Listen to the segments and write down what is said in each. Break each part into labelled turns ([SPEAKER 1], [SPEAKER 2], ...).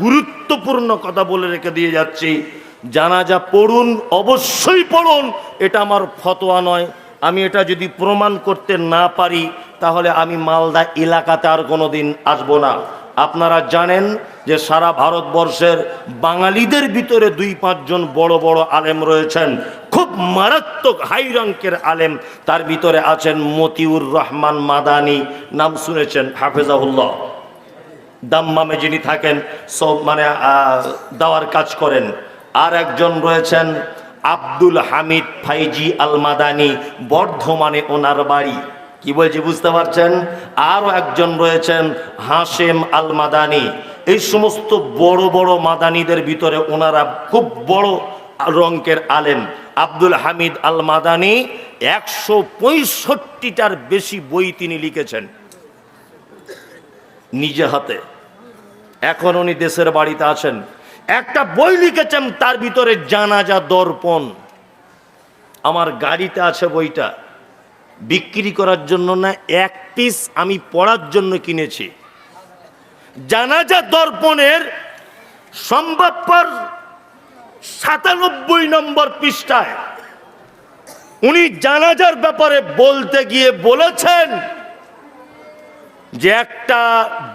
[SPEAKER 1] গুরুত্বপূর্ণ কথা বলে রেখে দিয়ে যাচ্ছি। জানাজা পড়ুন, অবশ্যই পড়ুন, এটা আমার ফতোয়া নয়। আমি এটা যদি প্রমাণ করতে না পারি, তাহলে আমি মালদা এলাকাতে আর কোনো দিন আসব না। আপনারা জানেন যে সারা ভারতবর্ষের বাঙালিদের ভিতরে দুই পাঁচজন বড় বড় আলেম রয়েছেন। খুব মারাত্মক হাই রঙ্কের আলেম। তার ভিতরে আছেন মতিউর রহমান মাদানি, নাম শুনেছেন হাফেজাহুল্লাহ। দাম্মামে যিনি থাকেন, সব মানে দাওয়ার কাজ করেন। আর একজন রয়েছেন আব্দুল হামিদ ফাইজি আল মাদানি বর্ধমানে ওনার বাড়ি। কি বলছি, বুঝতে পারছেন? আরও একজন রয়েছেন হাশেম আল মাদানি এই সমস্ত বড় বড় মাদানিদের ভিতরে ওনারা খুব বড় রঙ্কের আলেম। আব্দুল হামিদ আল মাদানি একশো পঁয়ষট্টিটার বেশি বই তিনি লিখেছেন। নিজে হাতে। এখন উনি দেশের বাড়িতে আছেন। একটা বই লিখেছেন, তার ভিতরে জানাজা দর্পণ। আমার গাড়িতে আছে বইটা। বিক্রি করার জন্য না, এক পিস আমি পড়ার জন্য কিনেছি। জানাজা দর্পণের সম্ভবপর সাতানব্বই নম্বর পৃষ্ঠায় উনি জানাজার ব্যাপারে বলতে গিয়ে বলেছেন যে একটা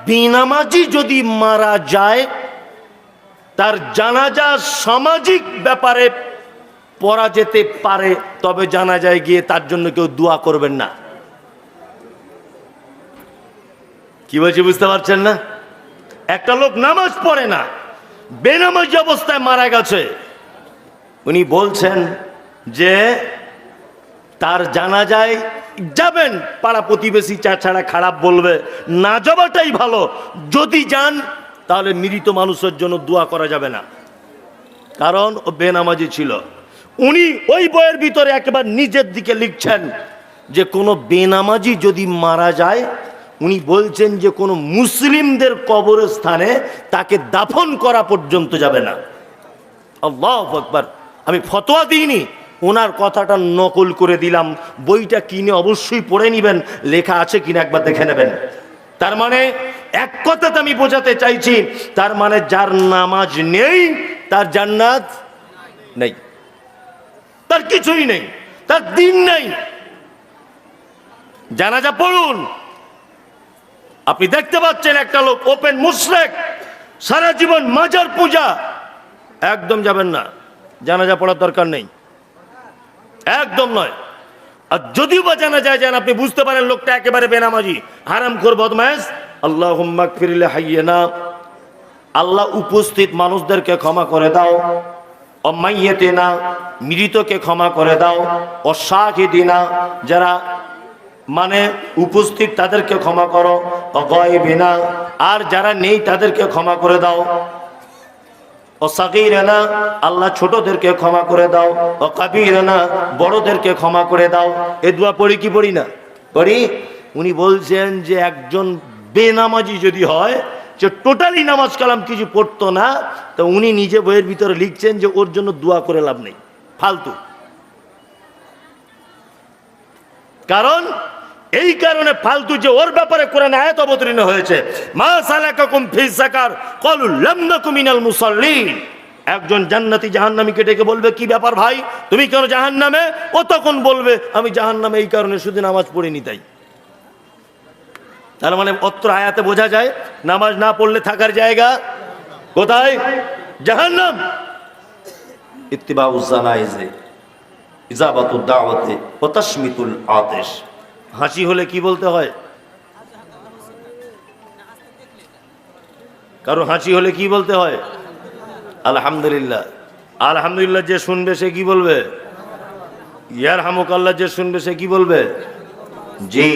[SPEAKER 1] বিনামাজি যদি মারা যায়, তার জানাজা সামাজিক ব্যাপারে পড়া যেতে পারে, তবে জানা যায় গিয়ে তার জন্য কেউ দোয়া করবেন না। কি বলছি বুঝতে পারছেন না? একটা লোক নামাজ পড়ে না, বেনামাজি অবস্থায় মারা গেছে। উনি বলছেন যে তার জানা যায় যাবেন, পাড়া প্রতিবেশী চা ছাড়া খারাপ বলবে, না যাওয়াটাই ভালো। যদি যান, তাহলে মৃত মানুষের জন্য দোয়া করা যাবে না। কারণ ও বেনামাজি ছিল। উনি ওই বইয়ের ভিতরে একেবারে নিজের দিকে লিখছেন যে, কোনো বেনামাজি যদি মারা যায়, উনি বলছেন যে, কোনো মুসলিমদের কবরস্থানে তাকে দাফন করা পর্যন্ত যাবে না। আল্লাহ আকবার। আমি ফতোয়া দিইনি। ওনার কথাটা নকল করে দিলাম। বইটা কিনে অবশ্যই পড়ে নেবেন। লেখা আছে কিনা একবার দেখে নেবেন। তার মানে এক কথাতে আমি বোঝাতে চাইছি, তার মানে যার নামাজ নেই, তার জান্নাত নেই। তার কিছুই নেই, তার দিন নেই। জানাজা পড়ুন। আপনি দেখতে পাচ্ছেন একটা লোক, ওপেন মুশরেক, সারা জীবন মাজার পূজা। একদম যাবেন না। জানাজা পড়ার দরকার নেই। একদম নয়। আর যদিও বা জানা যায় যেন আপনি বুঝতে পারেন লোকটা একেবারে বেনামাজি, হারাম খোর বদমাস আল্লাহ ফিরিলে হাইয়ে না আল্লাহ উপস্থিত মানুষদেরকে ক্ষমা করে দাও। অমাইয়েতে না মৃতকে ক্ষমা করে দাও। অসাহিদি না যারা মানে উপস্থিত তাদেরকে ক্ষমা করো। অগয়বিনা, আর যারা নেই তাদেরকে ক্ষমা করে দাও। ও সাকিরানা আল্লাহ ছোটদেরকে ক্ষমা করে দাও। ও কাবিরানা, বড়দেরকে ক্ষমা করে দাও। এ দোয়া পড়ি কি পড়ি না? পড়ি? উনি বলছেন যে একজন বেনামাজি যদি হয়, যে টোটালি নামাজ কালাম কিছু পড়তো না, তো উনি নিজে বইয়ের ভিতরে লিখছেন যে ওর জন্য দোয়া করে লাভ নেই। ফালতু। কারণ এই কারণে ফালতু যে ওর ব্যাপারে কোরআন আয়াত অবতীর্ণ হয়েছে, মা সালাকাকুম ফি সাকার ক্বালু লাম নাকু মিনাল মুসাল্লিন। একজন জান্নাতি জাহান্নামীকে ডেকে বলবে, কি ব্যাপার ভাই? তুমি কেন জাহান্নামে? ও তখন বলবে, আমি জাহান্নামে এই কারণে শুধু নামাজ পড়িনি তাই। তার মানে অত্র আয়াতে বোঝা যায়, নামাজ না পড়লে থাকার জায়গা কোথায়? জাহান্নাম। ইত্তিবাউজ জানাইজে, ইজাবাতুদ দাওয়াতে ও তাসমিতুল আতেশ। হাসি হলে কি বলতে হয়? কারও হাসি হলে কি বলতে হয়? আলহামদুলিল্লাহ। আলহামদুলিল্লাহ যে শুনবে সে কি বলবে? ইয়ার হামুকাল্লাহ যে শুনবে সে কি বলবে? জি,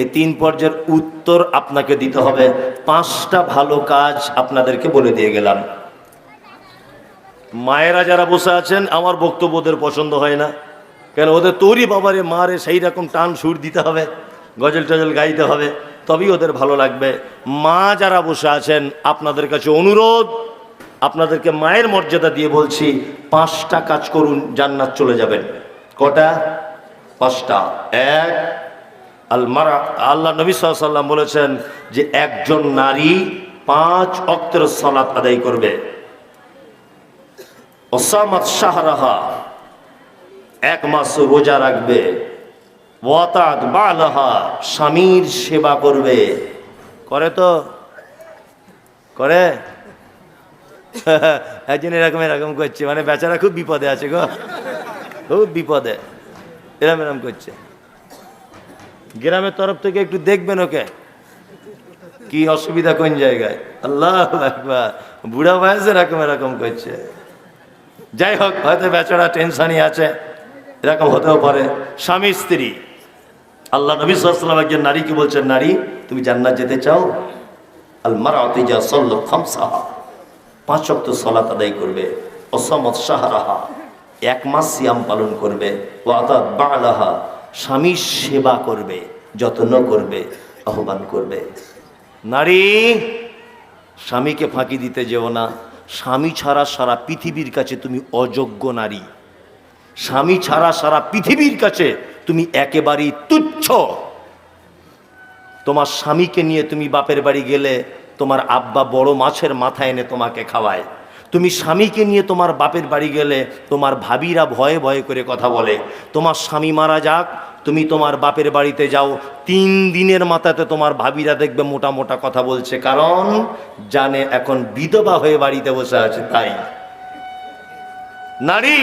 [SPEAKER 1] এই তিন পর্যায়ের উত্তর আপনাকে দিতে হবে। পাঁচটা ভালো কাজ আপনাদেরকে বলে দিয়ে গেলাম। মায়েরা যারা বসে আছেন, আমার বক্তব্যদের পছন্দ হয় না। কেন, ওদের তোরই বাবারে, মারে সেই রকম টান সুর দিতে হবে, গজল টজল গাইতে হবে, তবেই ওদের ভালো লাগবে। মা যারা বসে আছেন, আপনাদের কাছে অনুরোধ, আপনাদেরকে মায়ের মর্যাদা দিয়ে বলছি, পাঁচটা কাজ করুন, জান্নাত চলে যাবেন। কটা? পাঁচটা। এক আল মারা আল্লাহ নবী সাল্লাম বলেছেন যে, একজন নারী পাঁচ অক্তের সলাত আদায় করবে। ওসামাত শাহরাহা এক মাস রোজা রাখবে। ওয়াতাত বালাহা, স্বামীর সেবা করবে। করে তো? করে? একজন এরকম এরকম করছে মানে বেচারা খুব বিপদে আছে গো। খুব বিপদে। এরম এরম করছে। গ্রামের তরফ থেকে একটু দেখবেন ওকে। কি অসুবিধা কোন জায়গায়? আল্লাহ বুড়া বয়সে এরকম এরকম করছে। যাই হোক, হয়তো বেচারা টেনশনই আছে। এরকম হতেও পারে। স্বামী, স্ত্রী। আল্লাহ নবী সাল্লাম একজন নারীকে বলছেন, নারী, তুমি জান্নাত যেতে চাও? আল মারাতে যা সল্ল পাঁচ সলাত আদায় করবে। অসমত সাহারাহা এক মাস সিয়াম পালন করবে। ওয়াদাত বালাহা। স্বামীর সেবা করবে, যত্ন করবে, আহ্বান করবে। নারী, স্বামীকে ফাঁকি দিতে যেও না। স্বামী ছাড়া সারা পৃথিবীর কাছে তুমি অযোগ্য নারী। স্বামী ছাড়া সারা পৃথিবীর কাছে তুমি একেবারেই তুচ্ছ। তোমার স্বামীকে নিয়ে তুমি বাপের বাড়ি গেলে তোমার আব্বা বড় মাছের মাথা এনে তোমাকে খাওয়ায়। তুমি স্বামীকে নিয়ে তোমার বাপের বাড়ি গেলে তোমার ভাবিরা ভয়ে ভয়ে করে কথা বলে। তোমার স্বামী মারা যাক, তুমি তোমার বাপের বাড়িতে যাও, তিন দিনের মাথাতে তোমার ভাবিরা দেখবে মোটা মোটা কথা বলছে। কারণ জানে এখন বিধবা হয়ে বাড়িতে বসে আছে, তাই। নারী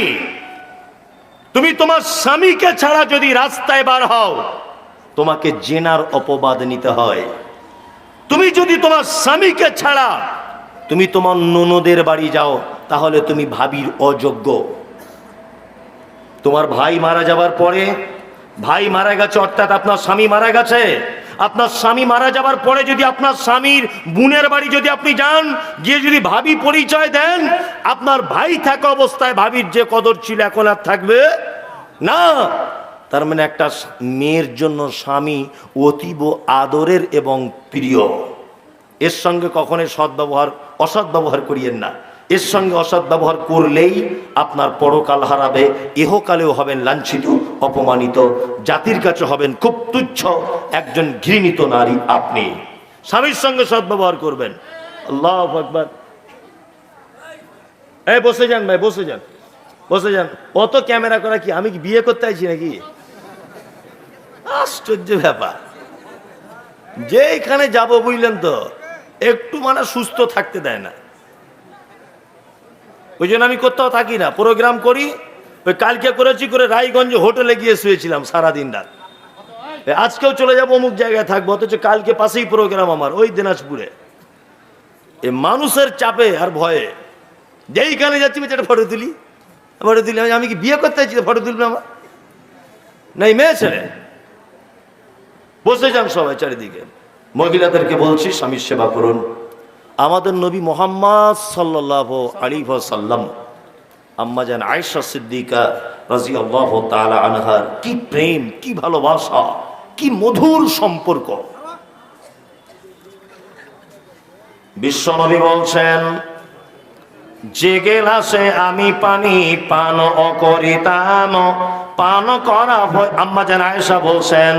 [SPEAKER 1] তুমি তোমার স্বামীকে ছাড়া যদি রাস্তায় বার হও, তোমাকে জেনার অপবাদ নিতে হয়। তুমি যদি তোমার স্বামীকে ছাড়া তুমি তোমার ননদের বাড়ি যাও, তাহলে তুমি ভাবির অযোগ্য। তোমার ভাই মারা যাবার পরে, ভাই মারা গেছে, অর্থাৎ আপনার স্বামী মারা গেছে আপনার স্বামী মারা যাবার পরে যদি আপনার স্বামীর বোনের বাড়ি যদি আপনি যান, গিয়ে যদি ভাবি পরিচয় দেন, আপনার ভাই থাকা অবস্থায় ভাবির যে কদর ছিল এখন আর থাকবে না। তার মানে একটা মেয়ের জন্য স্বামী অতীব আদরের এবং প্রিয়। এর সঙ্গে কখনোই সদ্ব্যবহার অসৎ ব্যবহার করিয়েন না। এর সঙ্গে অসৎ ব্যবহার করলেই আপনার পরকাল হারাবে এহকালেও হবেন লাঞ্ছিত, অপমানিত, জাতির কাছে হবেন খুব তুচ্ছ, একজন ঘৃণিত নারী আপনি। স্বামীর সঙ্গে সদ্ব্যবহার করবেন। আল্লাহ একবার এই, বসে যান ভাই, বসে যান বসে যান। অত ক্যামেরা করা কি, আমি কি বিয়ে করতে আছি নাকি? আশ্চর্য ব্যাপার। যেখানে যাব বুঝলেন তো, একটু মানে সুস্থ থাকতে দেয় না। ওই জন্য আমি কোথাও থাকি না প্রোগ্রাম করি, ওই কালকে করেছি করে রায়গঞ্জ হোটেলে গিয়ে শুয়েছিলাম সারাদিন রাত। আজকেও চলে যাব অমুক জায়গায় থাকব, অথচ কালকে পাশেই প্রোগ্রাম আমার, ওই দিনাজপুরে। এ, মানুষের চাপে আর ভয়ে। যেইখানে যাচ্ছি বেচারা ফটো তুলি। ফটো তুলি আমি- আমি কি বিয়ে করতে চাইছি, ফটো তুলবে আমার? নাই, মেয়ে ছেলে। বসে যান সবাই চারিদিকে। মহিলাদেরকে বলছি, স্বামীর সেবা করুন। আমাদের নবী মোহাম্মদ সাল্লাহ আলী সাল্লাম আম্মা যান আয়েশা সিদ্দিকা রাজি আল্লাহ তালা আনহার কি প্রেম, কি ভালোবাসা, কি মধুর সম্পর্ক। বিশ্বনবী বলছেন, যে গেলাসে আমি পানি পান অকরিতাম পান করা আম্মা জান আয়েশা বলছেন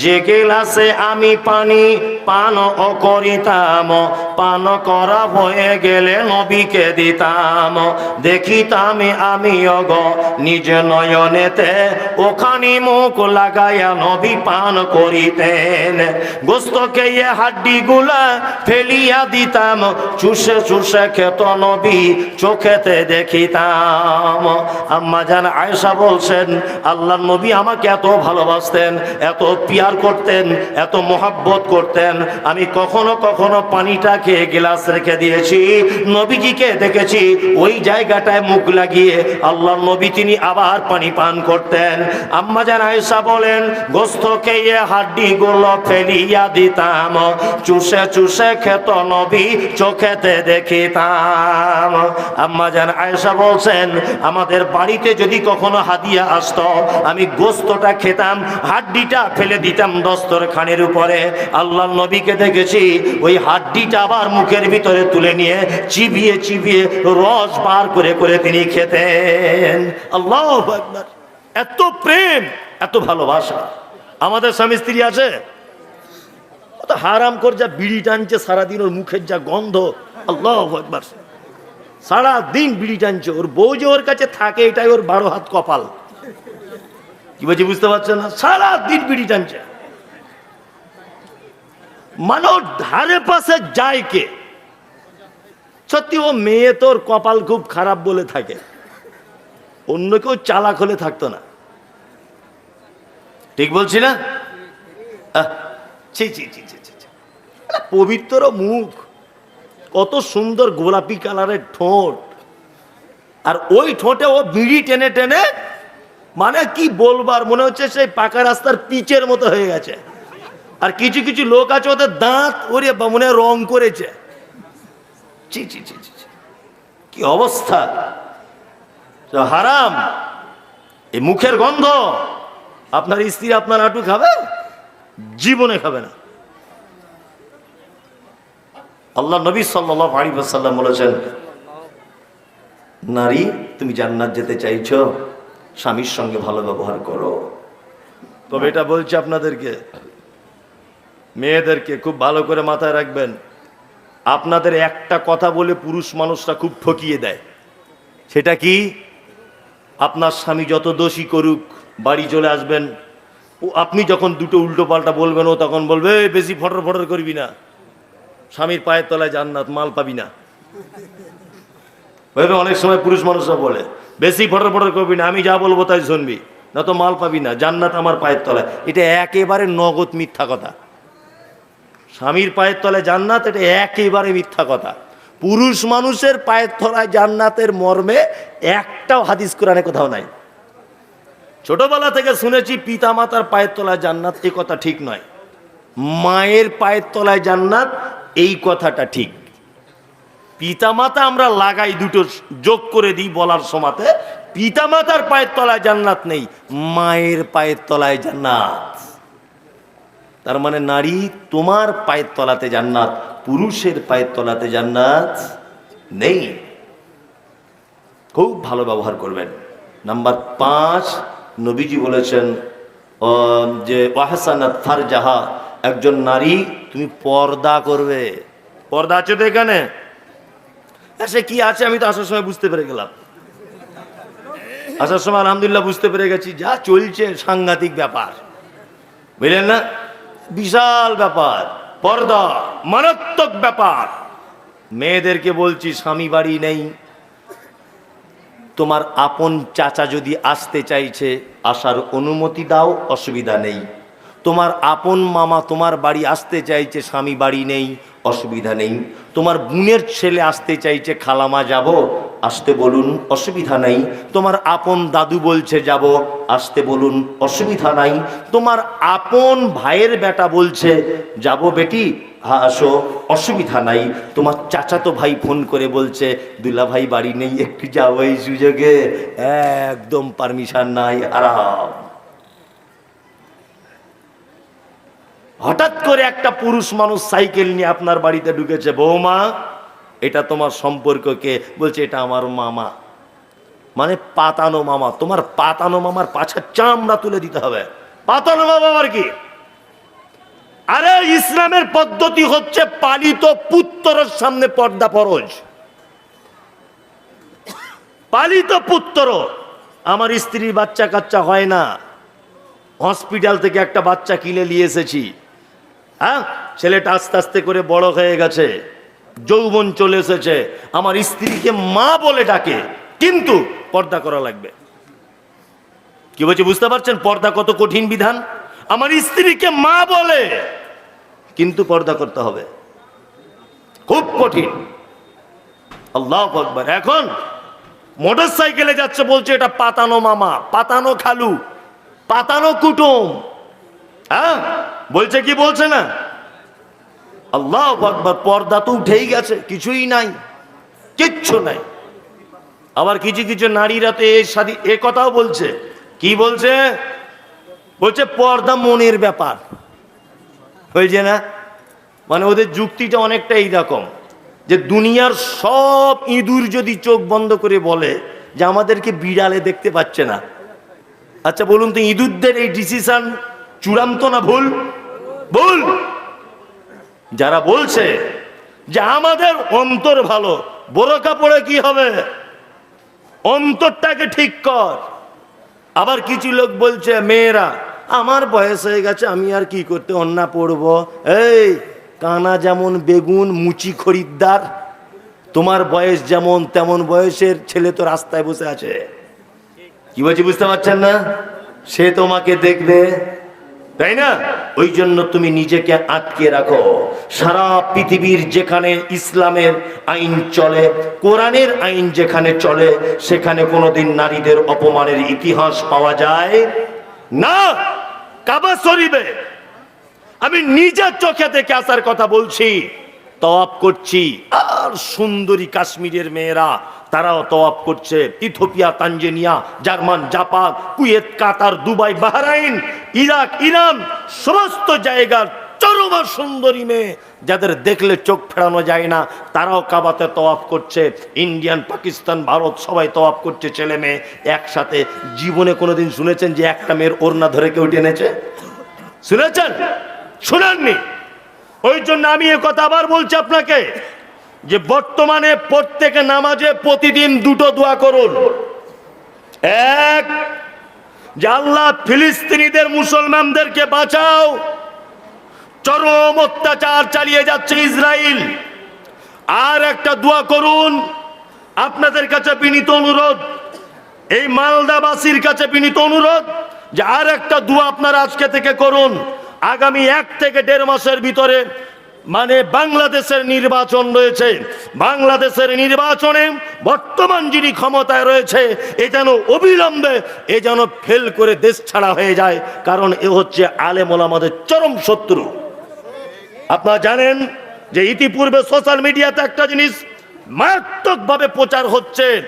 [SPEAKER 1] যে গেলাসে আমি পানি পান অকরিতাম পান করা হয়ে গেলে নবীকে দিতাম। দেখিতাম আমি অগ নিজ নয়নেতে ওখানে মুখ লাগাইয়া নবী পান করিতেন। গোস্তকে এ হাড্ডি গুলা ফেলিয়া দিতাম, চুষে চুষে খেত নবী চোখেতে দেখিতাম। আম্মা জান আয়েশা বলছেন আল্লাহ নবী আমাকে এত ভালোবাসতেন, এত পিয়ার করতেন, এত মোহাব্বত করতেন। আমি কখনো কখনো পানিটা খেয়ে গ্লাস রেখে দিয়েছি। নবীজিকে দেখেছি, ওই জায়গাটায় মুখ লাগিয়ে আল্লাহ নবী তিনি আবার পানি পান করতেন। আম্মা জান আয়েশা বলেন, গোস্ত খেয়ে হাড্ডি গুলো ফেলিয়া দিতাম। চুষে চুষে খেত নবী, চোখেতে দেখিতাম। আম্মা জান আয়েশা বলছেন, আমাদের বাড়িতে যদি কখনো হাদিয়া আসতো, আমি গোস্তটা খেতাম, হাড্ডিটা ফেলে দিতাম দস্তর খানের উপরে। আল্লাহ নবীকে দেখেছি, ওই হাড্ডিটা আবার মুখের ভিতরে তুলে নিয়ে চিবিয়ে চিবিয়ে রস বার করে করে তিনি খেতেন। আল্লাহ এত প্রেম, এত ভালোবাসা। আমাদের স্বামী স্ত্রী আছে? হারাম কর যা বিড়ি টানছে, সারাদিন ওর মুখের যা গন্ধ। আল্লাহ একবার সারা দিন বিড়ি টানছে, ওর বউ যে ওর কাছে থাকে, এটাই ওর বারো হাত কপাল। কি বলছি বুঝতে পারছেন না? সারা দিন বিড়ি টানছে। মানব ধারে পাশে যায় কে? সত্যি ও মেয়ে তোর কপাল খুব খারাপ বলে থাকে। অন্য কেউ চালাক হলে থাকতো না। ঠিক বলছি না। পবিত্র মুখ। কত সুন্দর গোলাপি কালারের ঠোঁট। আর ওই ঠোঁটে ও বিড়ি টেনে টেনে মানে কি বলবার মনে হচ্ছে সেই পাকা রাস্তার পিচের মতো হয়ে গেছে। আর কিছু কিছু লোক আছে, ওদের দাঁত ওরে মনে রং করেছে। কি অবস্থা? হারাম। এই মুখের গন্ধ। আপনার স্ত্রী আপনার আটু খাবে? জীবনে খাবে না। আল্লাহ নবী সাল্লাম বলেছেন, নারী, তুমি জান্নাত যেতে চাইছো? স্বামীর সঙ্গে ভালো ব্যবহার করো। তবে এটা বলছি আপনাদেরকে, মেয়েদেরকে খুব ভালো করে মাথায় রাখবেন, আপনাদের একটা কথা বলে পুরুষ মানুষরা খুব ঠকিয়ে দেয়। সেটা কি? আপনার স্বামী যত দোষী করুক, বাড়ি চলে আসবেন, ও আপনি যখন দুটো উল্টো পাল্টা বলবেন, ও তখন বলবে বেশি ফটর ফটর করবি না। স্বামীর পায়ের তলায় জান্নাত, মাল পাবি না। অনেক সময় পুরুষ মানুষরা বলে। বেশি ফটর ফটর করবি না, আমি যা বলব তাই শুনবি। না তো মাল পাবি না, জান্নাত আমার পায়ের তলায়। এটা একেবারে নগদ মিথ্যা কথা। স্বামীর পায়ের তলায় জান্নাত, এটা একেবারে মিথ্যা কথা। পুরুষ মানুষের পায়ের তলায় জান্নাতের মর্মে একটাও হাদিস কোরআনে কোথাও নাই। ছোটবেলা থেকে শুনেছি পিতা মাতার পায়ের তলায় জান্নাত এই কথা ঠিক নয়। মায়ের পায়ের তলায় জান্নাত এই কথাটা ঠিক। পিতামাতা আমরা লাগাই দুটো যোগ করে দিই বলার সমাতে, পিতামাতার পায়ের তলায় জান্নাত নেই, মায়ের পায়ের তলায় জান্নাত। তার মানে নারী তোমার পায়ের তলাতে জান্নাত, পুরুষের পায়ের তলাতে জান্নাত নেই। খুব ভালো ব্যবহার করবেন। নাম্বার পাঁচ, নবীজি বলেছেন যে ওয়াহসানাত ফারজাহা, একজন নারী তুমি পর্দা করবে। পর্দা আছে তো এখানে? সে কি আছে আমি তো আসার সময় বুঝতে পেরে গেলাম। আসার সময় আলহামদুলিল্লাহ বুঝতে পেরে গেছি, যা চলছে সাংঘাতিক ব্যাপার। বুঝলেন না? বিশাল ব্যাপার, পর্দা, মারাত্মক ব্যাপার। মেয়েদেরকে বলছি, স্বামী বাড়ি নেই। তোমার আপন চাচা যদি আসতে চাইছে, আসার অনুমতি দাও, অসুবিধা নেই। তোমার আপন মামা তোমার বাড়ি আসতে চাইছে, স্বামী বাড়ি নেই। অসুবিধা নেই। তোমার বোনের ছেলে আসতে চাইছে, খালামা যাব, আসতে বলুন, অসুবিধা নাই। তোমার আপন দাদু বলছে যাব, আসতে বলুন, অসুবিধা নাই। তোমার আপন ভাইয়ের বেটা বলছে, যাব বেটি হ্যাঁ আসো, অসুবিধা নাই। তোমার চাচাতো ভাই ফোন করে বলছে, দুলা ভাই বাড়ি নেই, একটু যাও এই সুযোগে। একদম পারমিশন নাই আরাম হঠাৎ করে একটা পুরুষ মানুষ সাইকেল নিয়ে আপনার বাড়িতে ঢুকেছে, বৌমা, এটা তোমার সম্পর্ককে বলছে, এটা আমার মামা। মানে পাতানো মামা, তোমার পাতানো মামার পাছার চামড়া তুলে দিতে হবে। পাতানো মামা আর কি? আরে, ইসলামের পদ্ধতি হচ্ছে পালিত পুত্রের সামনে পর্দা ফরজ। পালিত পুত্তর, আমার স্ত্রীর বাচ্চা কাচ্চা হয় না। হসপিটাল থেকে একটা বাচ্চা কিনে নিয়ে এসেছি। হ্যাঁ? ছেলেটা আস্তে আস্তে করে বড় হয়ে গেছে। যৌবন চলে এসেছে। আমার স্ত্রীকে মা বলে ডাকে। কিন্তু পর্দা করা লাগবে। কি বলছি, বুঝতে পারছেন? পর্দা কত কঠিন বিধান? আমার স্ত্রীকে মা বলে। কিন্তু পর্দা করতে হবে। খুব কঠিন। আল্লাহ আকবর। এখন মোটর সাইকেলে যাচ্ছে বলছে, এটা পাতানো মামা, পাতানো খালু, পাতানো কুটুম। হ্যাঁ? বলছে কি বলছে না? আল্লাহ পর্দা তো উঠেই গেছে, কিছুই নাই, কিচ্ছু নাই। আবার কিছু কিছু নারীরা তো এ সাদি, এ কথাও বলছে। কি বলছে? বলছে, পর্দা মনের ব্যাপার। হয়েছে না? মানে ওদের যুক্তিটা অনেকটা এইরকম যে দুনিয়ার সব ইঁদুর যদি চোখ বন্ধ করে বলে যে আমাদেরকে বিড়ালে দেখতে পাচ্ছে না। আচ্ছা বলুন তো, ইঁদুরদের এই ডিসিশন চূড়ান্ত না ভুল? ভুল! যারা বলছে যে আমাদের অন্তর ভালো বোরকা পড়ে কি হবে? অন্তরটাকে ঠিক কর। আবার কিছু লোক বলছে, মেয়েরা, আমার বয়স হয়ে গেছে, আমি আর কি করতে অন্যা পড়ব? এই, কানা যেমন বেগুন, মুচি খরিদ্দার, তোমার বয়স যেমন তেমন বয়সের ছেলে তো রাস্তায় বসে আছে। কি বলছি, বুঝতে পারছেন না? সে তোমাকে দেখবে তাই না? ওই জন্য তুমি নিজেকে আটকে রাখো। সারা পৃথিবীর যেখানে ইসলামের আইন চলে, কোরআনের আইন যেখানে চলে, সেখানে কোনোদিন নারীদের অপমানের ইতিহাস পাওয়া যায় না। কাবা শরীফে আমি নিজের চোখে দেখে আসার কথা বলছি তপ করছি। আর সুন্দরী কাশ্মীরের মেয়েরা তারাও তওয়াব করছে। Ethiopia Tanzania, German, Japan, Kuwait, Qatar, Dubai, Bahrain, Iraq, Iran সমস্ত জায়গার চরম সুন্দরী মেয়ে। যাদের দেখলে চোখ ফেরানো যায় না, তারাও কাবাতে তওয়াফ করছে। ইন্ডিয়ান, পাকিস্তান, ভারত সবাই তওয়াফ করছে ছেলে মেয়ে। একসাথে জীবনে কোনোদিন শুনেছেন যে একটা মেয়ের ওড়না ধরে কেউ টেনেছে? শুনেছেন? শুনেননি? ওই জন্য আমি এ কথা আবার বলছি আপনাকে। যে বর্তমানে প্রত্যেকে নামাজে প্রতিদিন দুটো দোয়া করুন। এক, যে আল্লাহ ফিলিস্তিনিদের মুসলমানদেরকে বাঁচাও। চরম অত্যাচার চালিয়ে যাচ্ছে ইসরায়েল আর একটা দোয়া করুন। আপনাদের কাছে বিনীত অনুরোধ, এই মালদাবাসীর কাছে বিনীত অনুরোধ, যে আর একটা দোয়া আপনারা আজকে থেকে করুন। আগামী এক থেকে দেড় মাসের ভিতরে মানে বাংলাদেশের নির্বাচন রয়েছে। বাংলাদেশের নির্বাচনে বর্তমান যিনি ক্ষমতায় রয়েছে, এ যেন অবিলম্বে, এ যেন ফেল করে দেশ ছাড়া হয়ে যায়, কারণ এ হচ্ছে আলেমল আমাদের চরম শত্রু। আপনারা জানেন যে ইতিপূর্বে সোশ্যাল মিডিয়াতে একটা জিনিস মারাত্মকভাবে প্রচার হচ্ছে।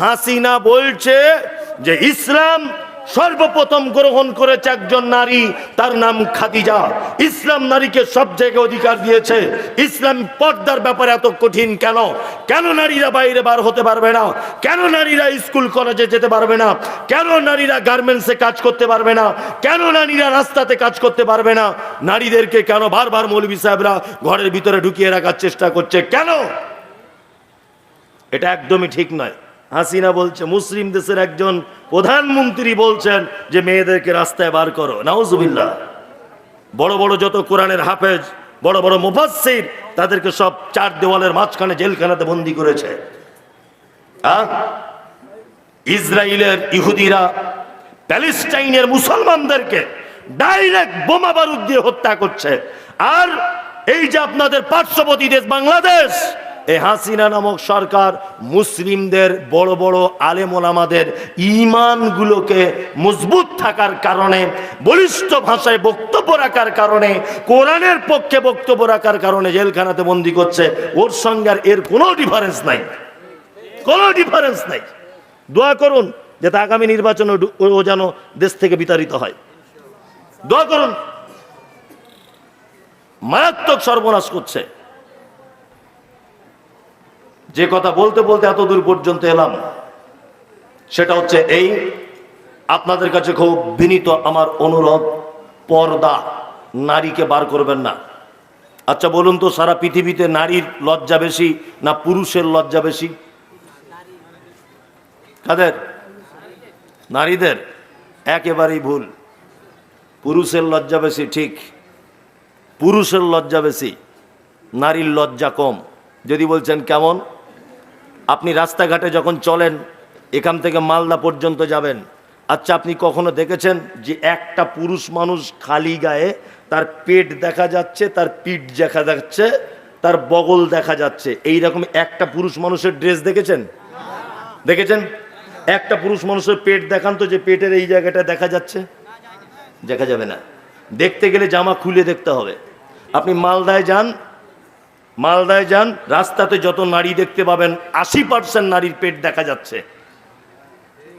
[SPEAKER 1] হাসিনা বলছে যে, ইসলাম সর্বপ্রথম গ্রহণ করেছে একজন নারী, তার নাম খাদিজা। ইসলাম নারীকে সব জায়গায় অধিকার দিয়েছে। ইসলাম পর্দার ব্যাপারে এত কঠিন কেন? কেন নারীরা বাইরে বার হতে পারবে না? কেন নারীরা স্কুল, কলেজে যেতে পারবে না? কেন নারীরা গার্মেন্টসে কাজ করতে পারবে না? কেন নারীরা রাস্তাতে কাজ করতে পারবে না? নারীদেরকে কেন বারবার মৌলবী সাহেবরা ঘরের ভিতরে ঢুকিয়ে রাখার চেষ্টা করছে? কেন? এটা একদমই ঠিক নয়। হাসিনা বলছে, মুসলিম দেশের একজন প্রধানমন্ত্রী বলছেন যে, মেয়েদেরকে রাস্তায় বার করো। নাউজুবিল্লাহ। বড় বড় যত কোরআনের হাফেজ, বড় বড় মুফাসসির, তাদেরকে সব চার দেওয়ালের মাঝখানে জেলখানাতে বন্দি করেছে? ইসরায়েলের ইহুদিরা, প্যালেস্টাইনের মুসলমানদেরকে ডাইরেক্ট বোমা বারুদ দিয়ে হত্যা করছে। আর এই যে আপনাদের পার্শ্ববর্তী দেশ বাংলাদেশ এই হাসিনা নামক সরকার মুসলিমদের বড় বড় আলেমোলামাদের ইমানগুলোকে মজবুত থাকার কারণে, বলিষ্ঠ ভাষায় বক্তব্য রাখার কারণে, কোরআনের পক্ষে বক্তব্য রাখার কারণে জেলখানাতে বন্দি করছে। ওর সঙ্গে আর এর কোনো ডিফারেন্স নাই। কোনো ডিফারেন্স নাই। দোয়া করুন যাতে আগামী নির্বাচনে ও যেন দেশ থেকে বিতাড়িত হয়। দোয়া করুন। মারাত্মক সর্বনাশ করছে। যে কথা বলতে বলতে এত দূর পর্যন্ত এলাম, সেটা হচ্ছে এই, আপনাদের কাছে খুব বিনীত আমার অনুরোধ, পর্দা নারীকে বার করবেন না। আচ্ছা বলুন তো, সারা পৃথিবীতে নারীর লজ্জা বেশি না পুরুষের লজ্জা বেশি? কাদের? নারীদের। একেবারেই ভুল। পুরুষের লজ্জা বেশি, ঠিক। পুরুষের লজ্জা বেশি, নারীর লজ্জা কম। যদি বলছেন কেমন? আপনি রাস্তাঘাটে যখন চলেন, এখান থেকে মালদা পর্যন্ত যাবেন। আচ্ছা আপনি কখনো দেখেছেন যে একটা পুরুষ মানুষ খালি গায়ে তার পেট দেখা যাচ্ছে, তার পিঠ দেখা যাচ্ছে, তার বগল দেখা যাচ্ছে? এই রকম একটা পুরুষ মানুষের ড্রেস দেখেছেন? দেখেছেন? একটা পুরুষ মানুষের পেট দেখান তো যে পেটের এই জায়গাটা দেখা যাচ্ছে। দেখা যাবে না। দেখতে গেলে জামা খুলে দেখতে হবে। আপনি মালদায় যান মালদায় যান, রাস্তাতে যত নারী দেখতে পাবেন, আশি পার্সেন্ট নারীর পেট দেখা যাচ্ছে।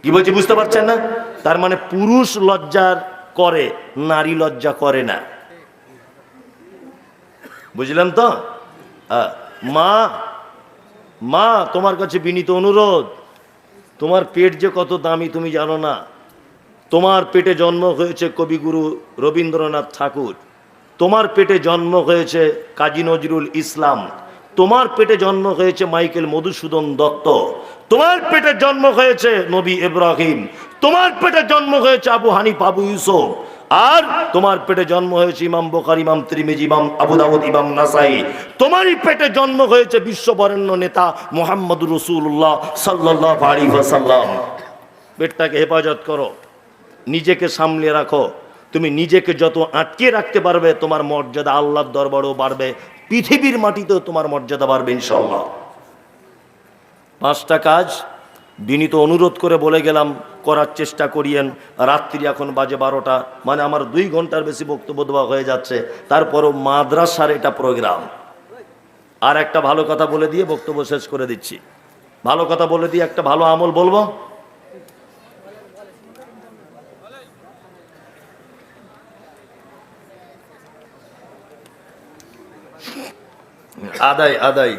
[SPEAKER 1] কি বলছি, বুঝতে পারছেন না? তার মানে পুরুষ লজ্জার করে, নারী লজ্জা করে না। বুঝলেন তো? মা মা, তোমার কাছে বিনীত অনুরোধ। তোমার পেট যে কত দামি তুমি জানো না। তোমার পেটে জন্ম হয়েছে কবিগুরু রবীন্দ্রনাথ ঠাকুর। তোমার পেটে জন্ম হয়েছে কাজী নজরুল ইসলাম। তোমার পেটে জন্ম হয়েছে মাইকেল মধুসূদন দত্ত। তোমার পেটে জন্ম হয়েছে নবী ইব্রাহিম। তোমার পেটে জন্ম হয়েছে আবু হানিফ, আবু ইউসুফ। আর তোমার পেটে জন্ম হয়েছে ইমাম বোকার ইমাম ত্রিমিজ, ইমাম আবু দাউদ, ইমাম নাসাই। তোমারই পেটে জন্ম হয়েছে বিশ্ববরেণ্য নেতা মোহাম্মদ রসুল্লাহ সাল্লাহ পেটটাকে হেফাজত করো। নিজেকে সামলে রাখো। তুমি নিজেকে যত আটকে রাখতে পারবে, তোমার মর্যাদা আল্লাহর দরবারও বাড়বে, পৃথিবীর মাটিতেও তোমার মর্যাদা বাড়বে ইনশাল্লাহ পাঁচটা কাজ, বিনীত অনুরোধ করে বলে গেলাম, করার চেষ্টা করিয়েন, রাত্রি এখন বাজে বারোটা মানে আমার দুই ঘণ্টার বেশি বক্তব্য দেওয়া হয়ে যাচ্ছে, তারপরও মাদ্রাসার এটা প্রোগ্রাম। আর একটা ভালো কথা বলে দিয়ে বক্তব্য শেষ করে দিচ্ছি। ভালো কথা বলে দিয়ে একটা ভালো আমল বলব? আদায় আদায়।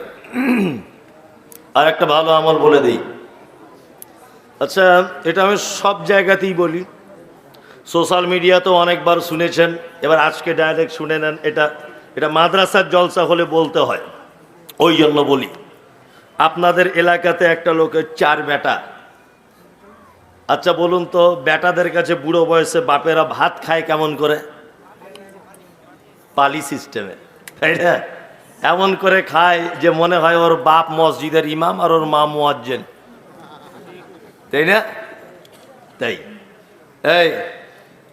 [SPEAKER 1] আর একটা ভালো আমল বলে দিই। আচ্ছা এটা আমি সব জায়গাতেই বলি। সোশ্যাল মিডিয়াতেও অনেকবার শুনেছেন। এবার আজকে ডাইরেক্ট শুনে নেন, এটা এটা মাদ্রাসার জলসা হলে বলতে হয়। ওই জন্য বলি, আপনাদের এলাকাতে একটা লোকের চার বেটা। আচ্ছা বলুন তো, বেটাদের কাছে বুড়ো বয়সে বাপেরা ভাত খায় কেমন করে? পালি সিস্টেমে তাই না? এমন করে খায় যে মনে হয় ওর বাপ মসজিদের ইমাম আর ওর মা মুয়াজ্জেন। তাই না? তাই। এই,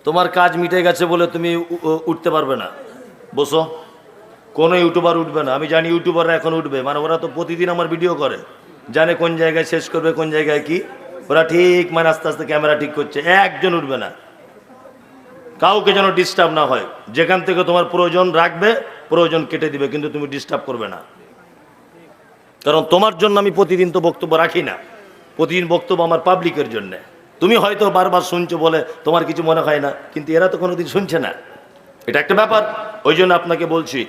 [SPEAKER 1] তোমার কাজ মিটে গেছে বলে তুমি উঠতে পারবে না। বসো। কোনো ইউটিউবার উঠবে না। আমি জানি ইউটিউবাররা এখন উঠবে। মানে ওরা তো প্রতিদিন আমার ভিডিও করে। জানে কোন জায়গায় শেষ করবে, কোন জায়গায় কি। ওরা ঠিক মানে আস্তে আস্তে ক্যামেরা ঠিক করছে। একজন উঠবে না। কাউকে যেন ডিস্টার্ব না হয়। যেখান থেকে তোমার প্রয়োজন রাখবে, প্রয়োজন কেটে দিবে, কিন্তু তুমি ডিস্টার্ব করবে না। কারণ তোমার জন্য আমি প্রতিদিন তো বক্তব্য রাখি না। প্রতিদিন বক্তব্য আমার পাবলিকের জন্য। তুমি হয়তো বারবার শুনছো বলে তোমার কিছু মনে হয় না, কিন্তু এরা তো কোনোদিন শুনছে না। এটা একটা ব্যাপার। ওই জন্য আপনাকে বলছি,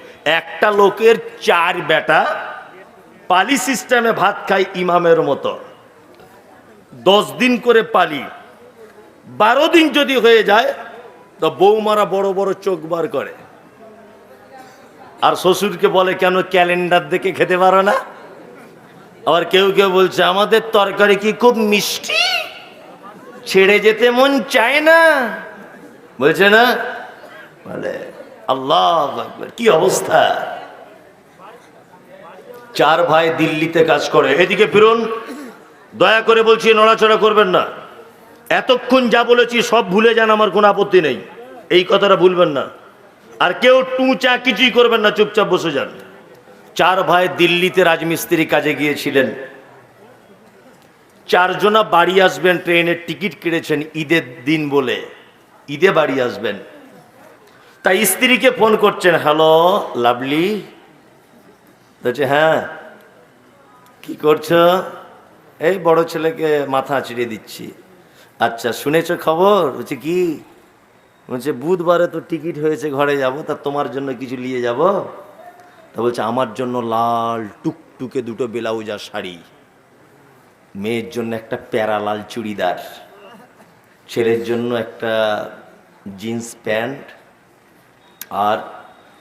[SPEAKER 1] একটা লোকের চার বেটা পালি সিস্টেমে ভাত খায় ইমামের মতো। দশ দিন করে পালি। বারো দিন যদি হয়ে যায় তো বৌমারা বড় বড় চোখ বার করে। আর শ্বশুরকে বলে, কেন ক্যালেন্ডার দেখে খেতে পারো না? আবার কেউ কেউ বলছে, আমাদের তরকারি কি খুব মিষ্টি? ছেড়ে যেতে মন চায় না। বলছে, না। বলে, আল্লাহ কি অবস্থা? চার ভাই দিল্লিতে কাজ করে। এদিকে ফিরুন, দয়া করে বলছি, নড়াচড়া করবেন না। এতক্ষণ যা বলেছি সব ভুলে যান, আমার কোনো আপত্তি নেই। এই কথাটা ভুলবেন না। আর কেউ টুচা কিছুই করবেন না, চুপচাপ বসে যান। চার ভাই দিল্লিতে রাজমিস্ত্রি কাজে গিয়েছিলেন। চারজনা বাড়ি আসবেন, ট্রেনের টিকিট কেটেছেন ঈদের দিন বলে। ঈদে বাড়ি আসবেন। তাই স্ত্রীকে ফোন করছেন, হ্যালো, লাভলি? বলছে হ্যাঁ। কি করছ? এই বড় ছেলেকে মাথা আঁচড়িয়ে দিচ্ছি। আচ্ছা শুনেছ খবর? বলছে, কি? বলছে, বুধবারে তো টিকিট হয়েছে, ঘরে যাব, তা তোমার জন্য কিছু নিয়ে যাব? তা বলছে, আমার জন্য লাল টুকটুকে দুটো ব্লাউজ আর শাড়ি। মেয়ের জন্য একটা প্যারা লাল চুড়িদার। ছেলের জন্য একটা জিন্স প্যান্ট। আর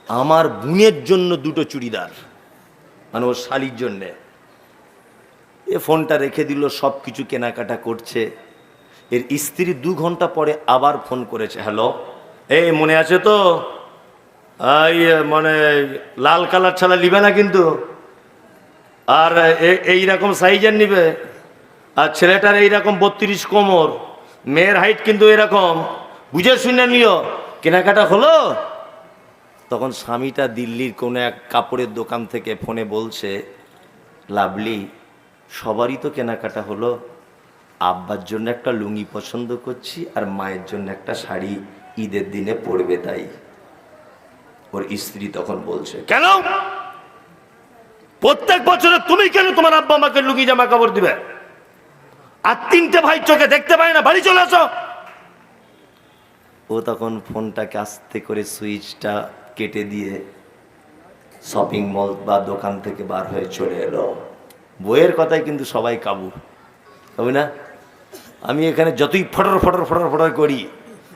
[SPEAKER 1] আমার বোনের জন্য দুটো চুড়িদার মানে ওর শালির জন্যে। এ ফোনটা রেখে দিল সব কিছু কেনাকাটা করছে। এর স্ত্রী দু ঘণ্টা পরে আবার ফোন করেছে, হ্যালো? এই, মনে আছে তো? এই মানে লাল কালার ছাড়া নিবে না কিন্তু? আর এই রকম সাইজের নিবে? আর ছেলেটার এইরকম বত্রিশ কোমর, মেয়ের হাইট কিন্তু এরকম বুঝে শুনে নিও, কেনাকাটা হলো? তখন স্বামীটা দিল্লির কোনো এক কাপড়ের দোকান থেকে ফোনে বলছে, লাভলি, সবারই তো কেনাকাটা হলো। আব্বার জন্য একটা লুঙ্গি পছন্দ করছি আর মায়ের জন্য একটা শাড়ি ঈদের দিনে পরবে তাই। ওর স্ত্রী তখন বলছে কেন? প্রত্যেক বছরে তুমি কেন তোমার আব্বা আমাকে লুঙ্গি জামা কাপড় দিবে? আর তিনটে ভাই চোখে দেখতে পায় না বাড়ি চলে আসো। ও তখন ফোনটাকে আস্তে করে সুইচটা কেটে দিয়ে শপিং মল বা দোকান থেকে বার হয়ে চলে এলো। বইয়ের কথায় কিন্তু সবাই কাবু তবে না? আমি এখানে যতই ফটর ফটর ফটর ফটর করি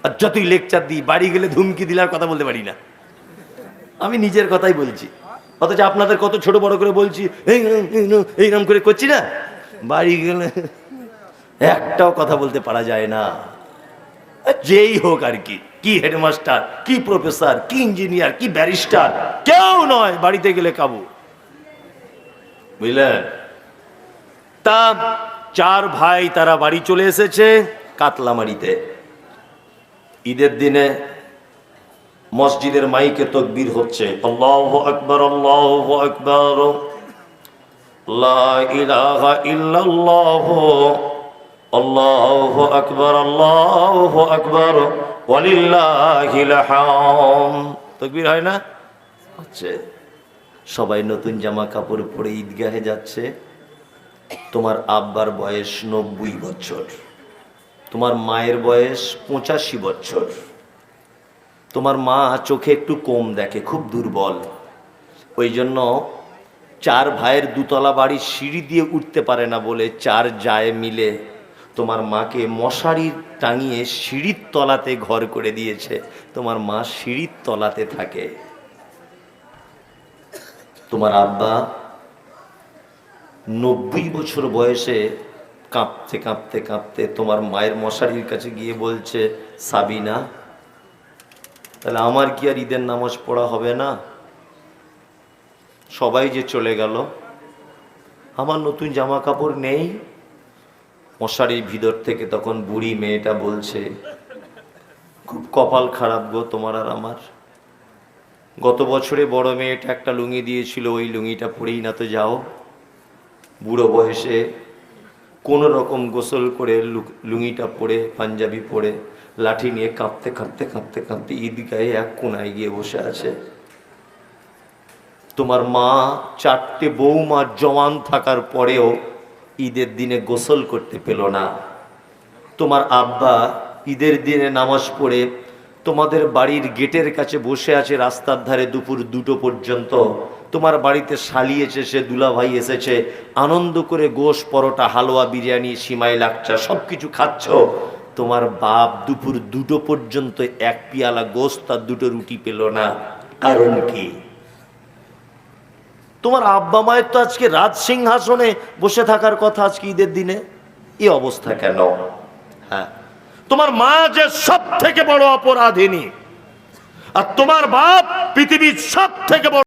[SPEAKER 1] আর যতই লেকচার দিই বাড়ি গেলে ধুমকি দিলে আর কথা বলতে পারি না। আমি নিজের কথাই বলছি। অথচ আপনাদের কত ছোট বড় করে বলছি এই নাম, এই নাম, এই নাম করে করছি না? বাড়ি গেলে একটাও কথা বলতে পারা যায় না। যেই হোক আর কি কি হেডমাস্টার কি প্রফেসর কি ইঞ্জিনিয়ার কি ব্যারিস্টার কেউ নয় বাড়িতে গেলে কাবু। বুঝলেন? তা চার ভাই তারা বাড়ি চলে এসেছে কাতলামারিতে। ঈদের দিনে মসজিদের মাইকে তকবীর হচ্ছে আকবর আকবর আকবার তাকবীর হয় না? হচ্ছে। সবাই নতুন জামা কাপড় পরে ঈদগাহে যাচ্ছে। তোমার আব্বার বয়স নব্বই বছর। তোমার মায়ের বয়স পঁচাশি বছর। তোমার মা চোখে একটু কম দেখে, খুব দুর্বল। ওই জন্য চার ভাইয়ের দুতলা বাড়ির সিঁড়ি দিয়ে উঠতে পারে না বলে চার যায় মিলে তোমার মাকে মশারি টাঙিয়ে সিঁড়ির তলাতে ঘর করে দিয়েছে। তোমার মা সিঁড়ির তলাতে থাকে। তোমার আব্বা নব্বই বছর বয়সে কাঁপতে কাঁপতে কাঁপতে তোমার মায়ের মশারির কাছে গিয়ে বলছে, সাবিনা, তাহলে আমার কি আর ঈদের নামাজ পড়া হবে না? সবাই যে চলে গেল, আমার নতুন জামা কাপড় নেই? মশারির ভিতর থেকে তখন বুড়ি মেয়েটা বলছে, খুব কপাল খারাপ গো তোমার আর আমার। গত বছরে বড় মেয়েটা একটা লুঙ্গি দিয়েছিল, ওই লুঙ্গিটা পরেই না তো যাও। বুড়ো বয়সে কোনো রকম গোসল করে লু- লুঙ্গিটা পরে, পাঞ্জাবি পরে, লাঠি নিয়ে কাঁপতে কাঁপতে কাঁপতে কাঁপতে ঈদগাহে এক কোনায় গিয়ে বসে আছে। তোমার মা চারটে বৌমা জওয়ান থাকার পরেও ঈদের দিনে গোসল করতে পেল না। তোমার আব্বা ঈদের দিনে নামাজ পড়ে তোমাদের বাড়ির গেটের কাছে বসে আছে রাস্তার ধারে দুপুর দুটো পর্যন্ত। তোমার বাড়িতে শালিয়েছে সে দুলাভাই এসেছে, আনন্দ করে গোশ, পরোটা, হালুয়া, বিরিয়ানি, সিমাই, লাকচা সব কিছু খাচ্ছ। তোমার বাপ দুপুর দুটো পর্যন্ত এক পিয়ালা গোস্ত আর দুটো রুটি পেল না। কারণ কি? তোমার আব্বা মায়ের তো আজকে রাজ সিংহাসনে বসে থাকার কথা আজকে ঈদের দিনে। এ অবস্থা কেন? হ্যাঁ। তোমার মা যে সব থেকে বড় অপরাধিনী, আর তোমার বাপ পৃথিবীর সব থেকে বড়